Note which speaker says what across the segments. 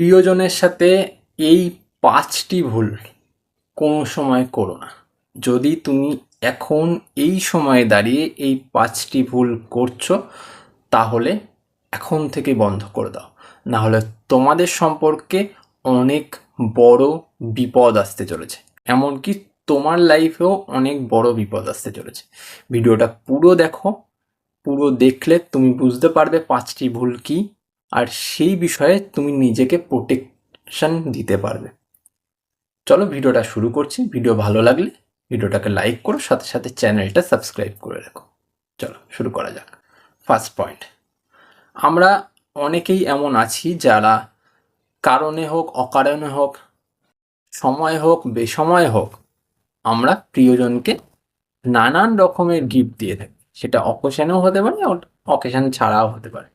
Speaker 1: প্রিয়জনের সাথে এই পাঁচটি ভুল কোনো সময় করো না। যদি তুমি এখন এই সময়ে দাঁড়িয়ে এই পাঁচটি ভুল করছ, তাহলে এখন থেকে বন্ধ করে দাও। না হলে তোমাদের সম্পর্কে অনেক বড় বিপদ আসতে চলেছে। এমনকি তোমার লাইফেও অনেক বড় বিপদ আসতে চলেছে। ভিডিওটা পুরো দেখো, পুরো দেখলে তুমি বুঝতে পারবে পাঁচটি ভুল কি। আর সেই বিষয়ে তুমি নিজেকে প্রোটেকশন দিতে পারবে। চলো ভিডিওটা শুরু করছি। ভিডিও ভালো লাগলে ভিডিওটাকে লাইক করো, সাথে সাথে চ্যানেলটা সাবস্ক্রাইব করে রাখো। চলো শুরু করা যাক। ফার্স্ট পয়েন্ট আমরা অনেকেই এমন আছি যারা কারণে হোক, অকারণে হোক, সময় হোক, বেসময় হোক, আমরা প্রিয়জনকে নানান রকমের গিফট দিয়ে থাকি। সেটা অকেশনেও হতে পারে অকেশন ছাড়াও হতে পারে।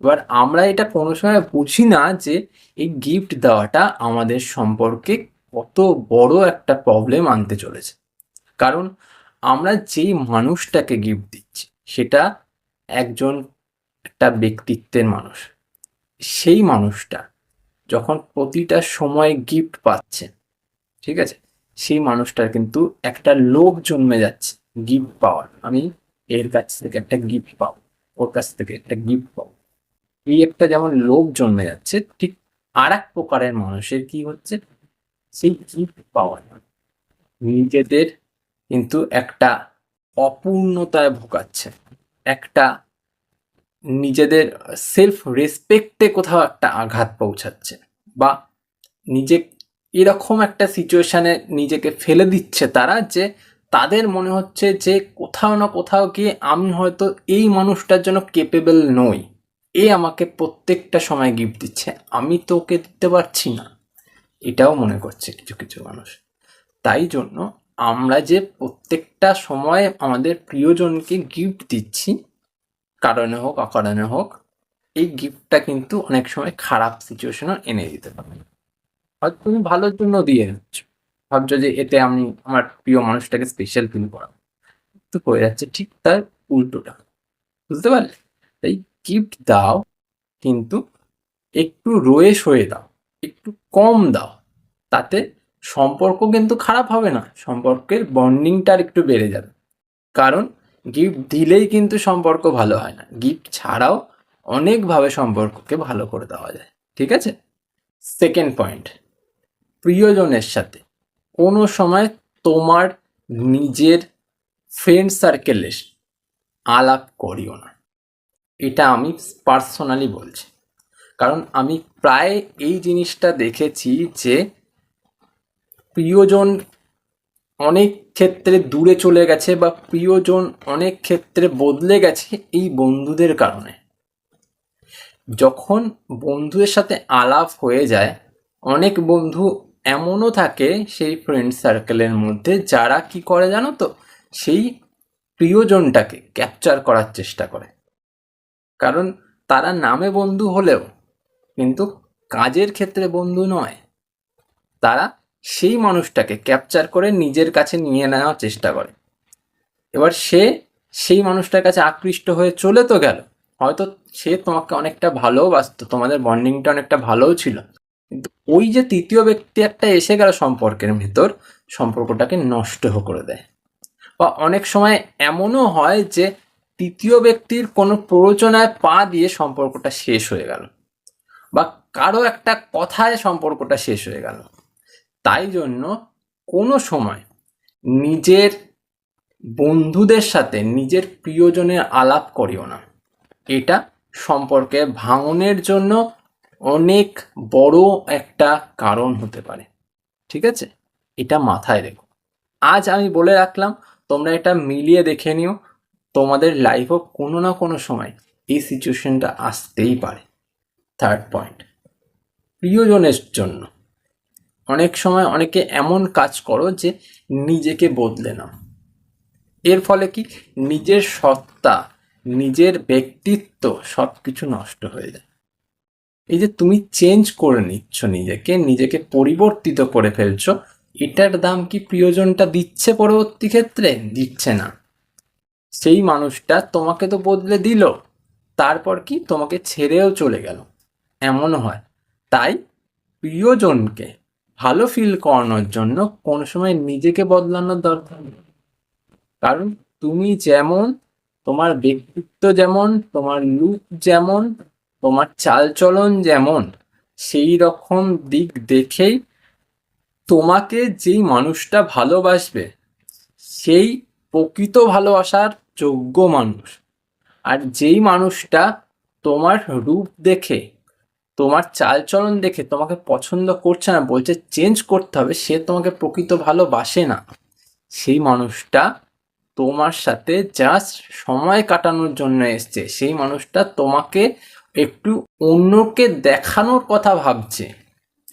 Speaker 1: এবার আমরা এটা কোনো সময় বুঝি না যে এই গিফট দেওয়াটা আমাদের সম্পর্কে কত বড় একটা প্রবলেম আনতে চলেছে। কারণ আমরা যেই মানুষটাকে গিফট দিচ্ছি, সেটা একজন একটা ব্যক্তিত্বের মানুষ। সেই মানুষটা যখন প্রতিটা সময় গিফট পাচ্ছে, ঠিক আছে? সেই মানুষটার কিন্তু একটা লোভ জন্মে যাচ্ছে গিফট পাওয়ার। আমি এর কাছ থেকে একটা গিফট পাবো, ওর কাছ থেকে একটা গিফট পাবো। এই একটা যেমন লোভ জন্মে যাচ্ছে, ঠিক আর এক প্রকারের মানুষের কি হচ্ছে? সেই গিফট পাওয়ার নিজেদের কিন্তু একটা অপূর্ণতায় ভোগাচ্ছে। একটা নিজেদের সেলফ রেসপেক্টে কোথাও একটা আঘাত পৌঁছাচ্ছে বা নিজে এরকম একটা সিচুয়েশানে নিজেকে ফেলে দিচ্ছে তারা যে তাদের মনে হচ্ছে যে কোথাও না কোথাও গিয়ে আমি হয়তো এই মানুষটার জন্য কেপেবল নই। এ আমাকে প্রত্যেকটা সময় গিফট দিচ্ছে। আমি তো ওকে দিতে পারছি না। এটাও মনে করছে কিছু কিছু মানুষ। তাই জন্য আমরা যে প্রত্যেকটা সময় আমাদের প্রিয়জনকে গিফট দিচ্ছি, কারণে হোক, অকারণে হোক, এই গিফটটা কিন্তু অনেক সময় খারাপ সিচুয়েশনও এনে দিতে পারে। হয়তো তুমি ভালোর জন্য দিয়ে যাচ্ছ। ভাবছ যে এতে আমি আমার প্রিয় মানুষটাকে স্পেশাল ফিল করাবো। তো হয়ে যাচ্ছে ঠিক তার উল্টোটা। বুঝতে পারলে? তাই গিফট দাও, কিন্তু একটু রয়ে সয়ে দাও, একটু কম দাও। তাতে সম্পর্ক কিন্তু খারাপ হবে না, সম্পর্কের বন্ডিংটা আর একটু বেড়ে যাবে। কারণ গিফট দিলেই কিন্তু সম্পর্ক ভালো হয় না। গিফট ছাড়াও অনেকভাবে সম্পর্ককে ভালো করে দেওয়া যায়, ঠিক আছে? সেকেন্ড পয়েন্ট প্রিয়জনের সাথে। কোনো সময় তোমার নিজের ফ্রেন্ড সার্কেলে আলাপ করিও না। এটা আমি পার্সোনালি বলছি। কারণ আমি প্রায় এই জিনিসটা দেখেছি যে প্রিয়জন অনেক ক্ষেত্রে দূরে চলে গেছে বা প্রিয়জন অনেক ক্ষেত্রে বদলে গেছে এই বন্ধুদের কারণে। যখন বন্ধুদের সাথে আলাপ হয়ে যায়, অনেক বন্ধু এমনও থাকে সেই ফ্রেন্ড সার্কেলের মধ্যে যারা কি করে জানো তো? সেই প্রিয়জনটাকে ক্যাপচার করার চেষ্টা করে। কারণ তারা নামে বন্ধু হলেও কিন্তু কাজের ক্ষেত্রে বন্ধু নয়। তারা সেই মানুষটাকে ক্যাপচার করে নিজের কাছে নিয়ে নেওয়ার চেষ্টা করে। এবার সে সেই মানুষটার কাছে আকৃষ্ট হয়ে চলে তো গেল। হয়তো সে তোমাকে অনেকটা ভালোবাসতো, তোমাদের বন্ডিংটা অনেকটা ভালোও ছিল। কিন্তু ওই যে তৃতীয় ব্যক্তি একটা এসে গেল সম্পর্কের ভেতর, সম্পর্কটাকে নষ্ট করে দেয়। বা অনেক সময় এমনও হয় যে তৃতীয় ব্যক্তির কোনো প্ররোচনায় পা দিয়ে সম্পর্কটা শেষ হয়ে গেল বা কারও একটা কথায় সম্পর্কটা শেষ হয়ে গেল। তাই জন্য কোনো সময় নিজের বন্ধুদের সাথে নিজের প্রিয়জনের আলাপ করিও না। এটা সম্পর্কে ভাঙনের জন্য অনেক বড় একটা কারণ হতে পারে। ঠিক আছে? এটা মাথায় রেখো। আজ আমি বলে রাখলাম, তোমরা এটা মিলিয়ে দেখে নিও। তোমাদের লাইফও কোনো না কোনো সময় এই সিচুয়েশনটা আসতেই পারে। থার্ড পয়েন্ট প্রিয়জনের জন্য। অনেক সময় অনেকে এমন কাজ করো যে নিজেকে বদলে নাও। এর ফলে কি? নিজের সত্তা, নিজের ব্যক্তিত্ব সব কিছু নষ্ট হয়ে যায়। এই যে তুমি চেঞ্জ করে নিচ্ছ নিজেকে নিজেকে পরিবর্তিত করে ফেলছো, এটার দাম কি প্রিয়জনটা দিচ্ছে পরবর্তী ক্ষেত্রে? দিচ্ছে না। সেই মানুষটা তোমাকে তো বদলে দিল। তারপর কি? তোমাকে ছেড়েও চলে গেল। এমন হয়। তাই প্রিয়জনকে ভালো ফিল করানোর জন্য কোনো সময় নিজেকে বদলানোর দরকার নেই। কারণ তুমি যেমন, তোমার ব্যক্তিত্ব যেমন, তোমার লুক যেমন, তোমার চালচলন যেমন, সেই রকম দিক দেখেই তোমাকে যেই মানুষটা ভালোবাসবে, সেই প্রকৃত ভালোবাসার যোগ্য মানুষ। আর যেই মানুষটা তোমার রূপ দেখে, তোমার চালচলন দেখে তোমাকে পছন্দ করছে না, বলছে চেঞ্জ করতে হবে, সে তোমাকে প্রকৃত ভালোবাসে না। সেই মানুষটা তোমার সাথে জাস্ট সময় কাটানোর জন্য এসছে। সেই মানুষটা তোমাকে একটু অন্যকে দেখানোর কথা ভাবছে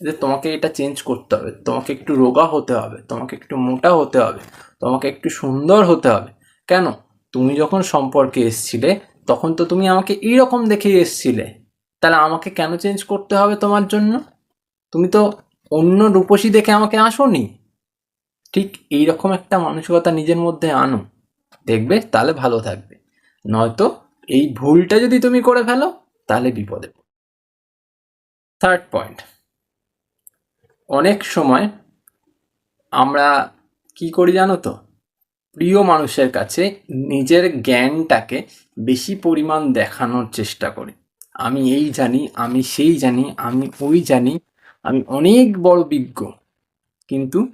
Speaker 1: যে তোমাকে এটা চেঞ্জ করতে হবে। তোমাকে একটু রোগা হতে হবে, তোমাকে একটু মোটা হতে হবে, তোমাকে একটু সুন্দর হতে হবে। কেন? তুমি যখন সম্পর্কে এসছিলে, তখন তো তুমি আমাকে এইরকম দেখেই এসছিলে। তাহলে আমাকে কেন চেঞ্জ করতে হবে তোমার জন্য? তুমি তো অন্য রূপসী দেখে আমাকে আসোনি। ঠিক এইরকম একটা মানসিকতা নিজের মধ্যে আনো। দেখবে, তাহলে ভালো থাকবে। নয়তো এই ভুলটা যদি তুমি করে ফেলো, তাহলে বিপদে থার্ড পয়েন্ট অনেক সময় আমরা কি করি জানো তো? প্রিয় মানুষের কাছে নিজের জ্ঞানটাকে বেশি পরিমাণ দেখানোর চেষ্টা করি। আমি এই জানি, আমি সেই জানি, আমি ওই জানি, আমি অনেক বড় বিজ্ঞ। কিন্তু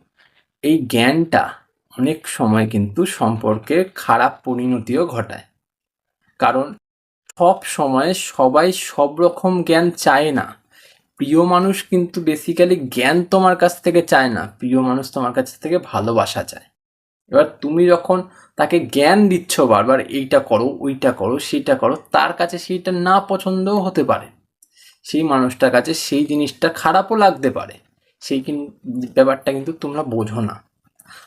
Speaker 1: এই জ্ঞানটা অনেক সময় কিন্তু সম্পর্কে খারাপ পরিণতিও ঘটায়। কারণ সব সময় সবাই সব রকম জ্ঞান চায় না। প্রিয় মানুষ কিন্তু বেসিক্যালি জ্ঞান তোমার কাছ থেকে চায় না। প্রিয় মানুষ তোমার কাছ থেকে ভালোবাসা চায়। এবার তুমি যখন তাকে জ্ঞান দিচ্ছ বারবার, এইটা করো, ওইটা করো, সেইটা করো, তার কাছে সেইটা না পছন্দও হতে পারে। সেই মানুষটার কাছে সেই জিনিসটা খারাপও লাগতে পারে। সেই কিন- ব্যাপারটা কিন্তু তোমরা বোঝো না।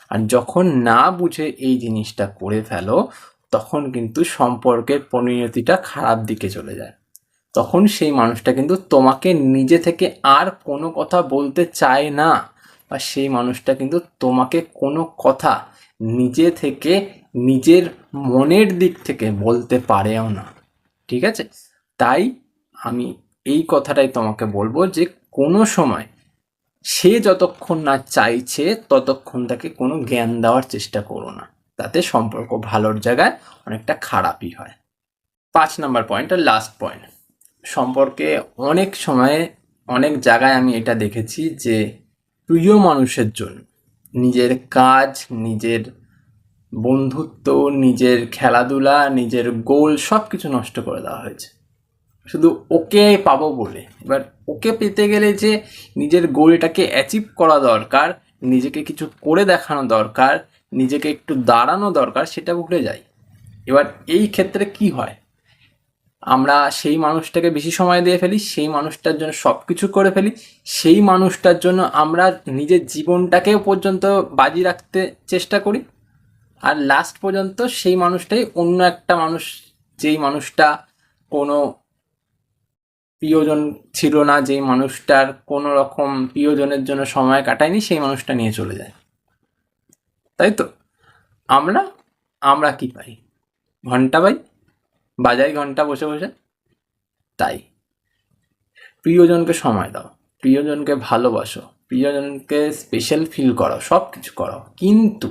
Speaker 1: আর যখন না বুঝে এই জিনিসটা করে ফেলো, তখন কিন্তু সম্পর্কের পরিণতিটা খারাপ দিকে চলে যায়। তখন সেই মানুষটা কিন্তু তোমাকে নিজে থেকে আর কোনো কথা বলতে চায় না। বা সেই মানুষটা কিন্তু তোমাকে কোনো কথা নিজে থেকে, নিজের মনের দিক থেকে বলতে পারেও না। ঠিক আছে? তাই আমি এই কথাটাই তোমাকে বলব যে কোনো সময় সে যতক্ষণ না চাইছে, ততক্ষণ তাকে কোনো জ্ঞান দেওয়ার চেষ্টা করো না। তাতে সম্পর্ক ভালোর জায়গায় অনেকটা খারাপই হয়। পাঁচ নাম্বার পয়েন্ট আর লাস্ট পয়েন্ট সম্পর্কে অনেক সময়ে অনেক জায়গায় আমি এটা দেখেছি যে প্রিয় মানুষের জন্য নিজের কাজ, নিজের বন্ধুত্ব, নিজের খেলাধুলা, নিজের গোল সব কিছু নষ্ট করে দেওয়া হয়েছে। শুধু ওকে পাবো বলে। এবার ওকে পেতে গেলে যে নিজের গোলটাকে অ্যাচিভ করা দরকার, নিজেকে কিছু করে দেখানো দরকার, নিজেকে একটু দাঁড়ানো দরকার, সেটা ভুলে যাই এবার এই ক্ষেত্রে কি হয়? আমরা সেই মানুষটাকে বেশি সময় দিয়ে ফেলি, সেই মানুষটার জন্য সব কিছু করে ফেলি, সেই মানুষটার জন্য আমরা নিজের জীবনটাকেও পর্যন্ত বাজি রাখতে চেষ্টা করি। আর লাস্ট পর্যন্ত সেই মানুষটাই অন্য একটা মানুষ, যেই মানুষটা কোনো প্রিয়জন ছিল না, যেই মানুষটার কোনো রকম প্রিয়জনের জন্য সময় কাটায়নি, সেই মানুষটা নিয়ে চলে যায়। তাই তো? আমরা আমরা কি পাই? ঘণ্টা পাই বাজাই ঘণ্টা বসে বসে? তাই। প্রিয়জনকে সময় দাও, প্রিয়জনকে ভালোবাসো, প্রিয়জনকে স্পেশাল ফিল করো সব কিছু করো। কিন্তু,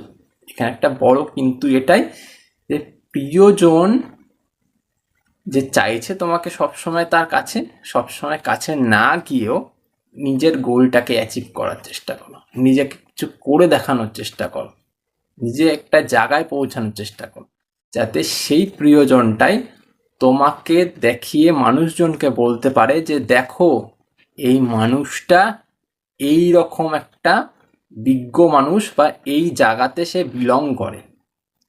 Speaker 1: এখানে একটা বড় কিন্তু এটাই যে প্রিয়জন যে চাইছে তোমাকে সবসময় তার কাছে, সবসময় কাছে না গিয়েও নিজের গোলটাকে অ্যাচিভ করার চেষ্টা করো। নিজেকে কিছু করে দেখানোর চেষ্টা করো। নিজে একটা জায়গায় পৌঁছানোর চেষ্টা করো। যাতে সেই প্রিয়জনটাই তোমাকে দেখিয়ে মানুষজনকে বলতে পারে যে দেখো, এই মানুষটা এই রকম একটা বিজ্ঞ মানুষ বা এই জায়গাতে সে বিলং করে।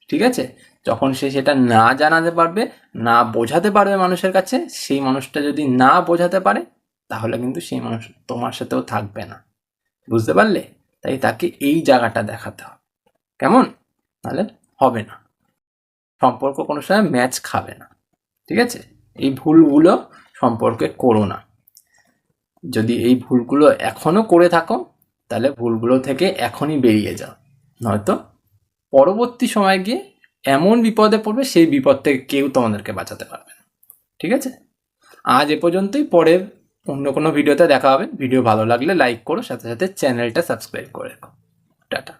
Speaker 1: ঠিক আছে? যখন সে সেটা না জানাতে পারবে, না বোঝাতে পারবে মানুষের কাছে, সেই মানুষটা যদি না বোঝাতে পারে, তাহলে কিন্তু সেই মানুষ তোমার সাথেও থাকবে না। বুঝতে পারলে? তাই তাকে এই জায়গাটা দেখাতে হবে। কেমন? তাহলে হবে না। সম্পর্ক কোনো সময় ম্যাচ খাবে না, ঠিক আছে? এই ভুলগুলো সম্পর্কে করো না। যদি এই ভুলগুলো এখনও করে থাকো, তাহলে ভুলগুলো থেকে এখনই বেরিয়ে যাও। নয়তো পরবর্তী সময় গিয়ে এমন বিপদে পড়বে, সেই বিপদ থেকে কেউ তোমাদেরকে বাঁচাতে পারবে না, ঠিক আছে? আজ এ পর্যন্তই, পরের অন্য কোনো ভিডিওতে দেখা হবে। ভিডিও ভালো লাগলে লাইক করো, সাথে সাথে চ্যানেলটা সাবস্ক্রাইব করে রেখো। টাটা।